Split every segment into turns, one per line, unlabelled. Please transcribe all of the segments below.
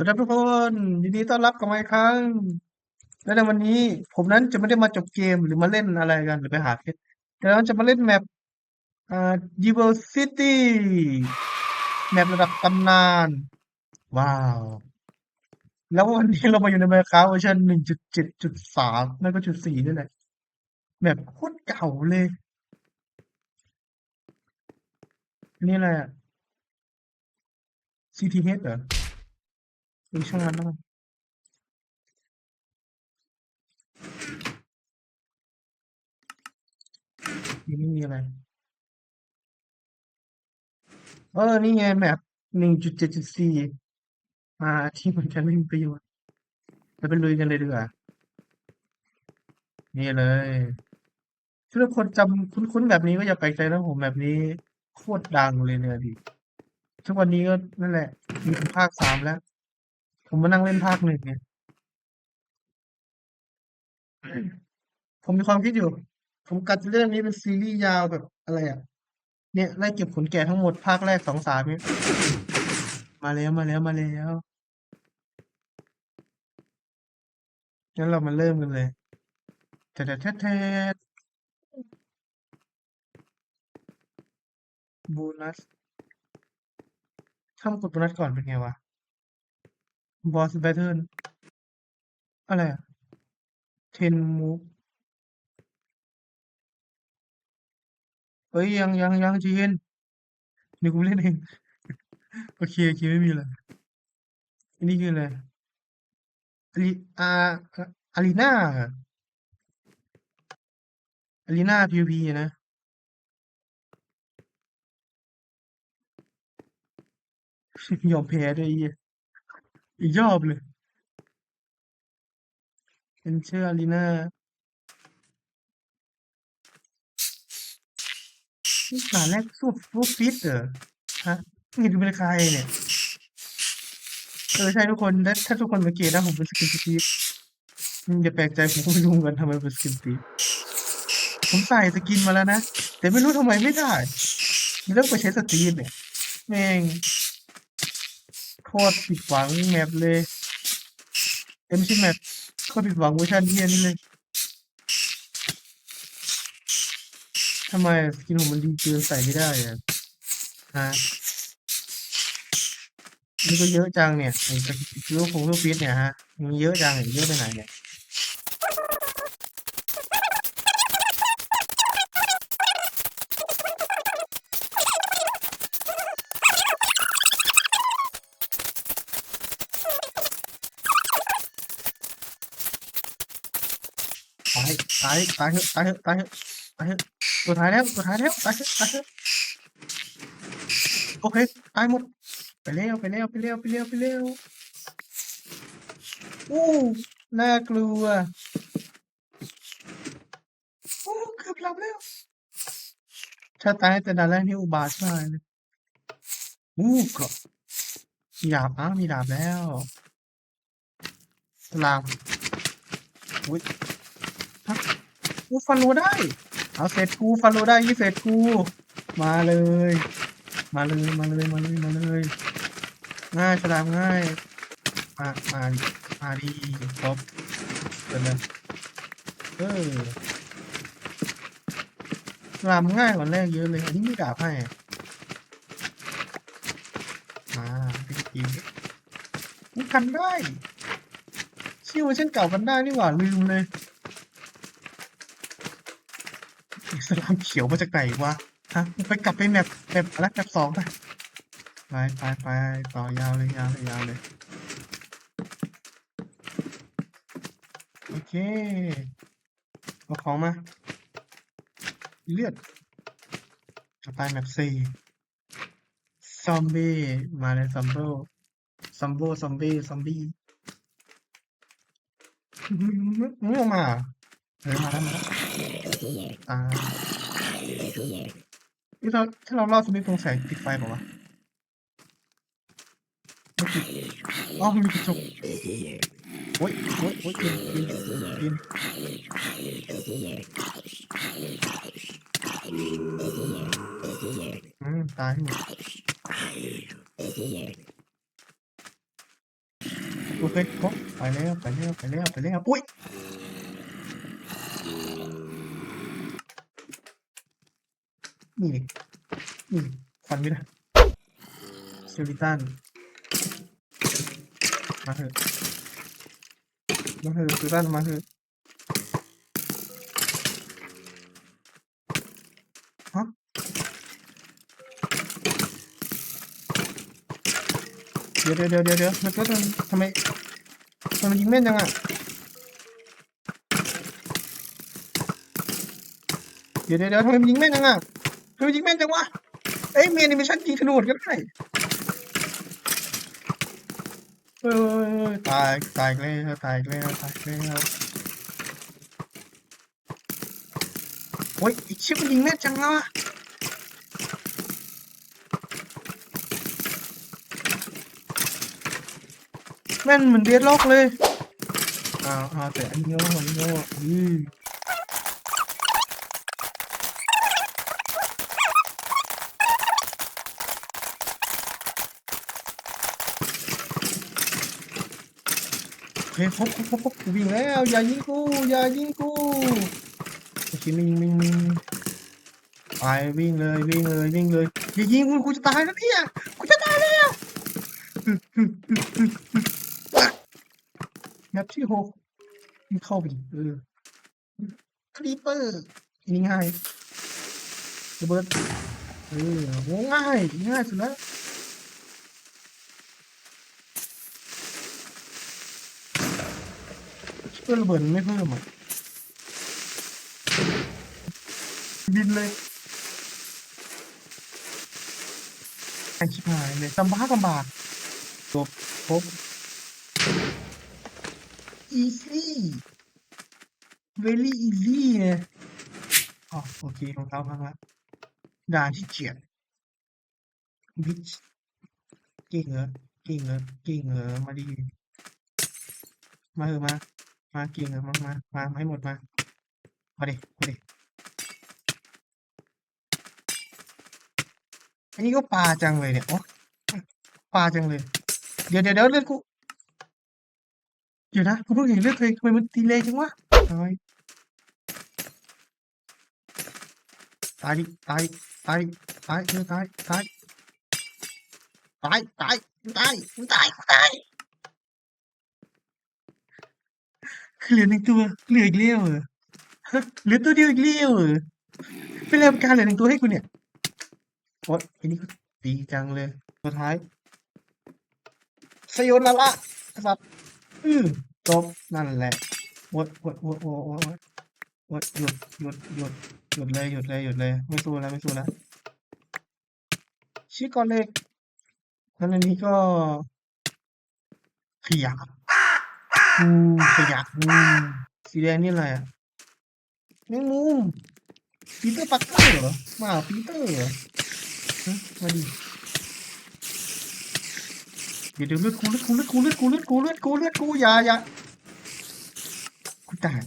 สวัสดีทุกคนยินดีต้อนรับกลับมาอีกครั้ง และในวันนี้ ผมนั้นจะไม่ได้มาจบเกมหรือมาเล่นอะไรกันหรือไปหาเพชรแต่เราจะมาเล่นแมปอ่า Diversity แมประดับตำนาน ว้าว แล้ววันนี้เรามาอยู่ใน Minecraft เวอร์ชันหนึ่งจุดเจ็ดจุดสามนั่นก็จุดสี่นี่แหละแมปโคตรเก่าเลย นี่อะไรอะ CTH เหรอ เออช่างมันแล้วกันนี่ไม่มีอะไร เออ นี่ไงแมปหนึ่งจุดเจ็ดจุดสี่มาที่มันจะไม่มีประโยชน์เราไปลุยกันเลยดีกว่านี่เลยถ้าทุกคนจำคุ้นๆแบบนี้ก็อย่าแปลกใจนะผมแบบนี้โคตรดังเลยเนี่ยดิทุกวันนี้ก็นั่นแหละ มีถึงภาคสามแล้ว ผมมานั่งเล่นภาคหนึ่งเนี่ยผมมีความคิดอยู่ ผมกัดจะเรื่องนี้เป็นซีรีส์ยาวแบบอะไรอะ เนี่ยไล่เก็บขนแกะทั้งหมดภาคแรกสองสามเนี่ยมาแล้วมาแล้วมาแล้วงั้นเรามาเริ่มกันเลยแทะแทะแทะแทะโบนัสถ้ามากดโบนัสก่อนเป็นไงวะ บอสแบทเทิลอะไรอะเทนมูฟเอ้ย ยังยังยังจีเห็นเดี๋ยวกูเล่นเอง โอเค โอเค ไม่มีอะไรอันนี้คืออะไรอารีอาอารีนาอารีนาพีพีนะยอมแพ้ด้วยไอ้เหี้ยอีกรอบเลยเป็นเชื่ออารีนานี่ด่านแรกสู้ฟูฟิตเหรอฮะนี่ดูเป็นใครเนี่ยเออใช่ทุกคนถ้าถ้าทุกคนสังเกตนะผมเป็นสกินตีฟอืมอย่าแปลกใจผมก็ไม่รู้กันทำไมเป็นสกินสตีฟผมใส่สกินมาแล้วนะ แต่ไม่รู้ทำไมไม่ได้มันต้องไปใช้สตีฟเนี่ยแม่ง โคตรผิดหวังแมปเลยเอ็มชิแมปโคตรผิดหวังเวอร์ชันเฮียนี่เลยทำไมสกินผมมันดีเกินใส่ไม่ได้อะฮะนี่ก็เยอะจังเนี่ยไอ้สกิลโคงลูกฟิตเนี่ยฮะมันเยอะจังเยอะไปไหนเนี่ยายตายตายเถอะตายเถอะตายเถอะตายเถอะตัวท้ายแล้วตัวท้ายแล้วตายเถอะตายเถอะโอเคตายหมดไปเร็วไปเร็วไปเร็วไปเร็วไปเร็วอู้น่ากลัวโอ้เกือบหลับแล้วถ้าตายแต่ดานแรกนี่อุบาทมากเลยอู้ก็มีดาบอ้าวมีดาบแล้วสลามอุ้ยฮะ อู้ฟันโลได้ เอาเสร็จกูฟันโลได้ยี่เสร็จกูมาเลย มาเลยมาเลยมาเลยมาเลย ง่ายฉลามง่ายมามามาดีครบเดินเลยเออฉลามง่ายกว่าแรกเยอะเลย อันนี้มีดาบให้มาไปกินมันกันได้ชื่อว่าเช่นเก่ากันได้นี่หว่าลืมเลยไอ้ สลามเขียวมาจากไหนวะฮะไปกลับไปแมปแมปอะไรแมปสองไปไปไปไปต่อยาวเลยยาวเลยยาวเลยโอเคเอาของมา เลือดต่อไปแมปสี่ซอมบี้มาเลยซอมโบซอมโบซอมบี้ซอมบี้มึงออกมาเหรอเออมาแล้วมาแล้ว อ่านี่เราถ้าเรารอดสมิธตรงแสงติดไฟป่าวะไม่ติดอ๋อมันมีกระจกโอ้ยโอ้ยโอ้ยปีนปีนปีนอืมตายหมดโอเคครบไปแล้วไปแล้วไปแล้วไปแล้วอุ้ย ini ini bukan sulitan masuk masuk sulitan masuk Dia dia dia dia dia. Mereka tuh sampai sama mana jangan. Dia dia dia sampai Jingmen jangan. ดูยิงแม่นจังวะ เอ้ยเมนิเมชั่นยิงธนูก็ได้เออตายตายแล้วตายแล้วตายแล้วโอ้ยอีกชิปมันยิงแม่นจังแล้วอะแม่นเหมือนเดดล็อกเลยอ้าวอ้าวแต่อันนี้ว่าอันนี้ว่าอืม คครบครบครบครบกูวิ่งแล้ว อย่ายิงกู อย่ายิงกูโอเคไม่ยิงไม่ยิงไม่ยิงไปวิ่งเลยวิ่งเลยวิ่งเลยอย่ายิงกูกูจะตายแล้วเนี่ยกูจะตายแล้วแบบที่หกมันเข้าไปเออคลีเปอร์นนี้ง่ายระเบิดเออง่ายง่ายสุดแล้ว เพื่อนระเบิดมันไม่เพิ่มอะบินเลยไอชิบหายเลยลำบากลำบากจบครบ easy very easy เนี่ยอ๋อโอเคของเขาพังละด่านที่เจ็ดบิชเก่งเหรอเก่งเหรอเก่งเหรอมาดีมาเถอะมา มาเก่งเหรอมามามามาให้หมดมามาดิมาดิอันนี้ก็ปลาจังเลยเนี่ยโอ้ปลาจังเลย เดี๋ยวเดี๋ยวเดี๋ยวเลือดกูเดี๋ยวนะกูเพิ่งเห็นเลือดตัวเองทำไมมันตีแรงจังวะตายตายตายตายตายตายตายตายตายตายตายตาย เหลือหนึ่งตัวเหลืออีกเลี้ยวเหรอเหลือตัวเดียวอีกเลี้ยวเหรอเป็นแรงการเหลือหนึ่งตัวให้กูเนี่ยโอ๊ยอันนี้ก็ดีจังเลยสุดท้ายสยนละละสัตว์อือจบนั่นแหละโอ๊ยโอ๊ยโอ๊ยโอ๊ยโอ๊ยโอ๊ยหยุดหยุดหยุดหยุดเลยหยุดเลยหยุดเลย ไม่สู้แล้วไม่สู้แล้วชี้ก่อนเลยแล้วอันนี้ก็ขยะ อืมขยะอืมสีแดงนี่อะไรอะแมงมุมปีเตอร์ปักเตอร์เหรอมาหรอปีเตอร์เหรอฮะมาดิเดี๋ยวเดี๋ยวเลือดกูเลือดกูเลือดกูเลือดกูเลือดกูเลือดกูเลือดกูอย่าอย่ากูตาย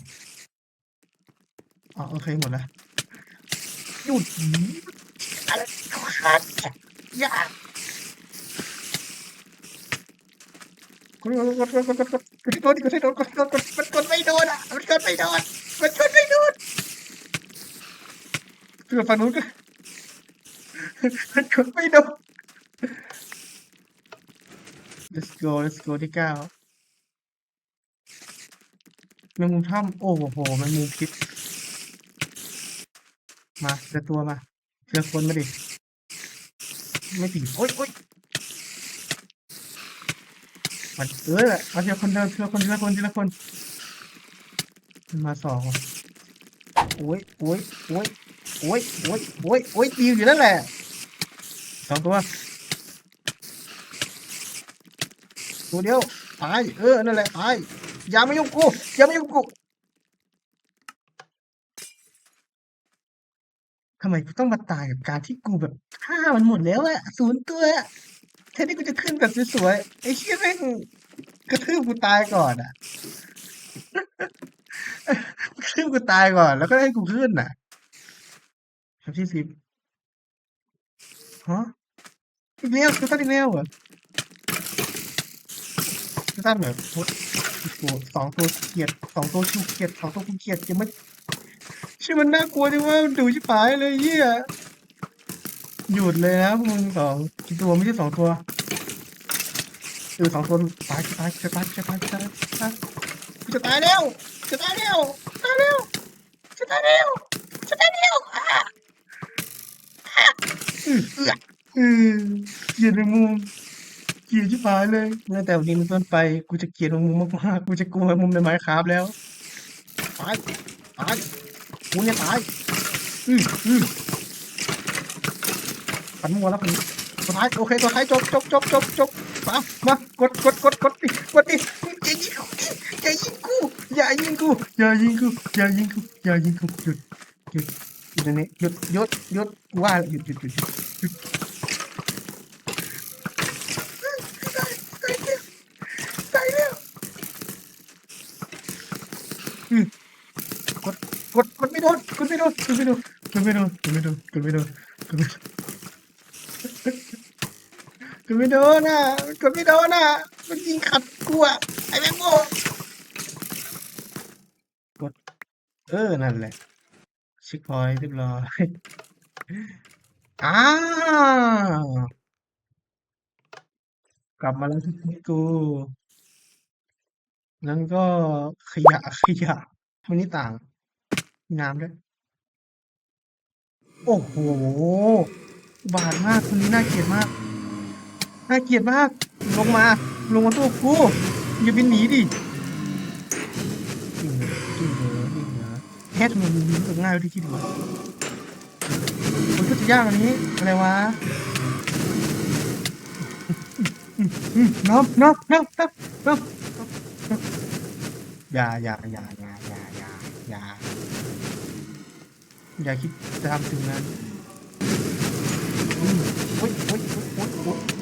อ๋อโอเคหมดแล้วหยุดอะไรขาดอย่ากดกดกดกดกด กดกดกดโดนกดโดนกดกดกดมันกดไม่โดนอะมันกดไม่โดนมันกดไม่โดนเกือบฝั่งนู้นก็มันกดไม่โดน let's go let's go ที่เก้าแมงมุมถ้ำโอ้โหแมงมุมพิษมาเจอตัวมาเจอคนมาดิไม่ตีโอ๊ยโอ๊ย มันเออเอาทีละคนเดินทีละคนทีละคนทีละคนมันมาสองโอ้ยโอ้ยโอ้ยโอ้ยโอ้ยโอ้ยโอ้ยตีอยู่นั่นแหละสองตัวตัวเดียวตายเออนั่นแหละตายอย่ามายุ่งกูอย่ามายุ่งกูทำไมกูต้องมาตายกับการที่กูแบบฆ่ามันหมดแล้วอะศูนย์ตัวอะ แทนที่กูจะขึ้นแบบสวยๆไอ้เชี่ยแม่งกระทืบกูตายก่อนอะกระทืบกูตายก่อน แล้วก็ให้กูขึ้นน่ะครับที่สิบฮะอีกแล้วคือตั้งอีกแล้วเหรอจะตั้งแบบโอ้โหสองตัวเกียดสองตัวชูเกียดสองตัวกูเกียดยังไม่ชื่อมันน่ากลัวจังว่าดูชิบหายเลยเหี้ย หยุดเลยนะพวกมึงสองทีตัวไม่ใช่สองตัวเออสองตัวตายจะตายจะตายจะตายจะตายจะตายกูจะตายแล้วจะตายแล้วตายแล้วจะตายแล้วจะตายแล้วอะอะเออเออเออเกลียดในมุมเกลียดชิบหายเลยตั้งแต่วันนี้เป็นต้นไปกูจะเกลียดมุมมากๆกูจะกลัวมุมในไม้คราฟแล้วตายตายกูเนี่ยตายอืออือ ปันมัวแล้วปันตัวท้ายโอเคตัวท้ายจบจบจบจบจบมามากดกดกดกดดิกดดิอย่ายิงกูอย่ายิงกูอย่ายิงกูอย่ายิงกูอย่ายิงกูอย่ายิงกูหยุดหยุดหยุดนี้หยุดหยุดหยุดว่าหยุดหยุดหยุดหยุดตายแล้วกดกดกดไม่โดนกดไม่โดนกดไม่โดนกดไม่โดนกดไม่โดนกดไม่โดน ดไม่โดนกดไม่โดนอะกดไม่โดนอะ มันยิงขัดกูอะไอ้แมงโมกด เออ นั่นแหละ เช็คพอยต์เรียบร้อยอ้าวกลับมาแล้วที่กูแล้วก็ขยะขยะเท่านี้ต่าง น้ำด้วย โอ้โห บาดมากคนนี้น่าเกลียดมาก น่าเกลียดมาก ลงมา ลงมาตัวกู อย่าบินหนีดิจริงเหรอจริงเหรอจริงเหรอแค่ทำมันยิงตัวง่ายที่คิดวะมันก็จะยากกว่านี้ อะไรวะอืมอืมน้ำน้ำน้ำน้ำน้ำอย่าอย่าอย่าอย่าอย่าอย่าอย่าอย่าคิดจะทำสิ่งนั้นโอ๊ยโอ๊ยโอ๊ยโอ๊ยโอ๊ย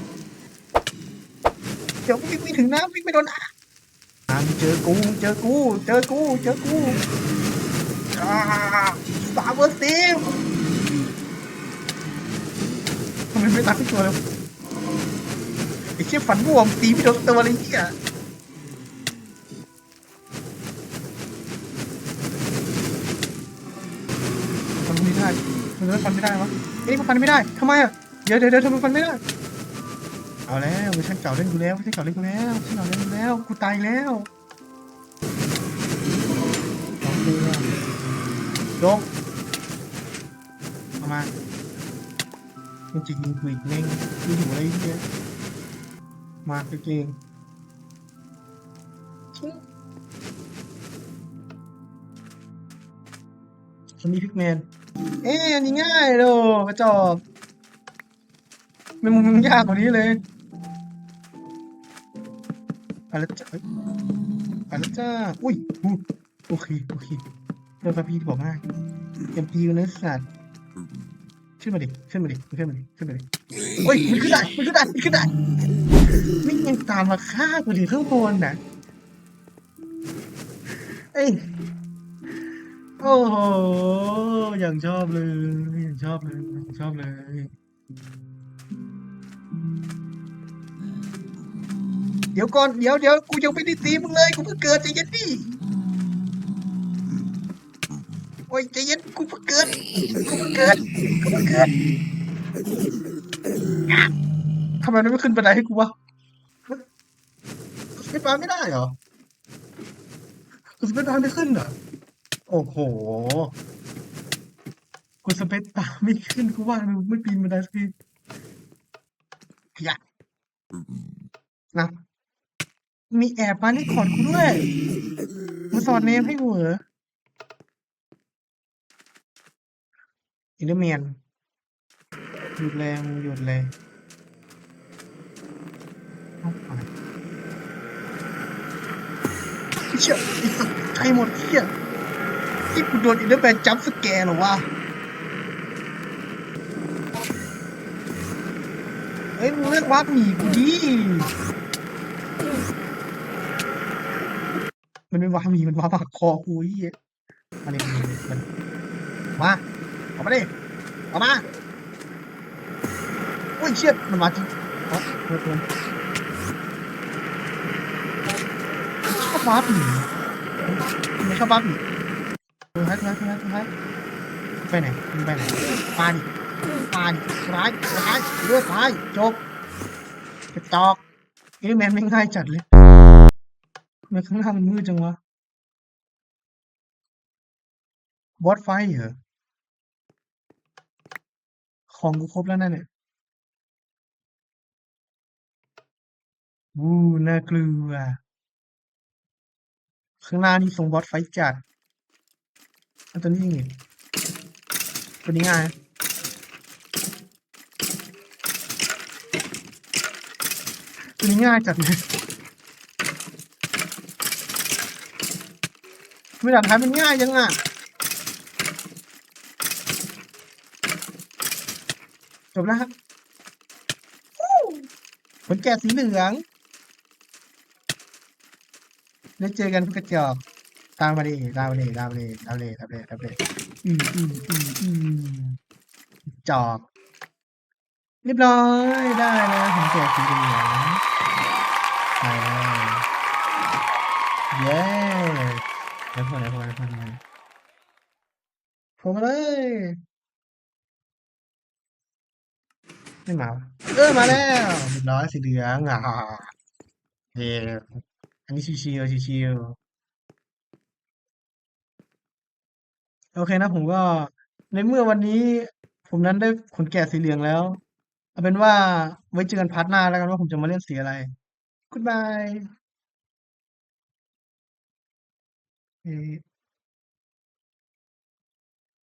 เดี๋ยววิ่งไม่ถึงน้ำวิ่งไม่โดนน้ำอ่ามึงเจอกูเจอกูเจอกูเจอกูอ่าสามเวอร์ซีมทำไมไม่ตัดทุกตัวเลยไอ้เชี่ยฝันบวมตีไม่โดนตัวเลยเหี้ยฟันไม่ได้มันจะฟันไม่ได้วะเอ้ยมันฟันไม่ได้ทำไมอะเดี๋ยวเดี๋ยวเดี๋ยวทำไมฟันไม่ได้ เอาแล้วเวอร์ชันเก่าเล่นกูแล้วเวอร์ชันเก่าเล่นกูแล้วเวอร์ชันเก่าเล่นกูแล้วกูตายแล้วสองตัวยกเอามาจริงๆยิงกูอีกเน่งกูอยู่อะไรเงี้ยมาเก่งชิงคนนี้พิกแมน เอ๊ะอันนี้ง่ายเลยกระจอกม่มุมมันยากกว่านี้เลย ไปแล้วจ้าอ้ยไปแล้วจ้า อุ้ย โอเค โอเคเรื่องพระพี่บอกง่ายเอ็มพีอยู่ในสัตว์ขึ้นมาดิ ขึ้นมาดิ ขึ้นมาดิ ขึ้นมาดิโอ้ย มันขึ้นได้ มันขึ้นได้ มันขึ้นได้นี่ยังตามมาฆ่ากูถึงข้างบนนะเอ้ยโอ้โหอย่างชอบเลยอย่างชอบเลยอย่างชอบเลย เดี๋ยวก่อนเดี๋ยวเดี๋ยวกูยังไม่ได้ตีมึงเลยกูเพิ่งเกิดใจเย็นดิโอ้ยใจเย็นกูเพิ่งเกิดกูเพิ่งเกิดกูเพิ่งเกิดทำไมมันไม่ขึ้นบันไดให้กูวะกูสเปไม่ได้เหรอกูสเปซบาร์ไม่ขึ้นเหรอโอ้โหกูสเปซบาร์ไม่ขึ้นกูว่ามันไม่ปีนบันไดสักทีขยะนะ มีแอบมาเล่นคอดกูด้วยมาสอนเนมให้กูเหรออินเดอร์แมนหยุดแรงหยุดเลยเอาไปเชี่ยไอ้สัตว์ใครหมดเชี่ยที่กูโดนอินเดอร์แมนจัมป์สแกร์หรอวะเฮ้ยมึงเลิกวักหนีกูดิ มันไม่ว่ามีมันว่าปากคอกูไอ้เหี้ยมาเลยมันมาออกมาดิออกมาโอ้ยเชี่ยมันมาจริงอ๋อเปิดเปิดโอ้อบวาร์ปหนีมันชอบวาร์ปหนีเออฮัทฮัทฮัทฮัทไปไหนมึงไปไหนมาดิมาดิร้ายร้ายเลือดร้ายจบกระจอกเอ้แมนไม่ง่ายจัดเลย ไมข้างหน้ามันมืดจังวะบอสไฟเหรอ ของกูครบแล้วนั่นเนี่ยวู้น่ากลัวข้างหน้านี่ทรงบอสไฟจัดอันตัวนี้นี่ตัวนี้ง่ายตัวนี้ง่ายจัดเลย ไม่ด่านท้ายมันง่ายยังอะจบแล้วครับฮู้ขนแกะสีเหลืองแล้วเจอกันกกระจอกตามมาดิตามมาดิตามมาดิตามมาดิตามมาดิตามมาดิอืมอืมอืมอืมจอกเรียบร้อยได้แล้วผมแจกสีเหลืองไปแล้วเย้ แล้พอแล้พอแล้พอแล้วพอมาเลย ไม่มาวะเออมาแล้วเรียบร้อยสีเหลืองอะเฮ้อันนี้ชิวๆชิวๆโอเคนะผมก็ในเมื่อวันนี้ผมนั้นได้ขนแกะสีเหลืองแล้ว เอาเป็นว่าไว้เจอกันพาร์ทหน้าแล้วกันว่าผมจะมาเล่นสีอะไร Goodbye เอ่อ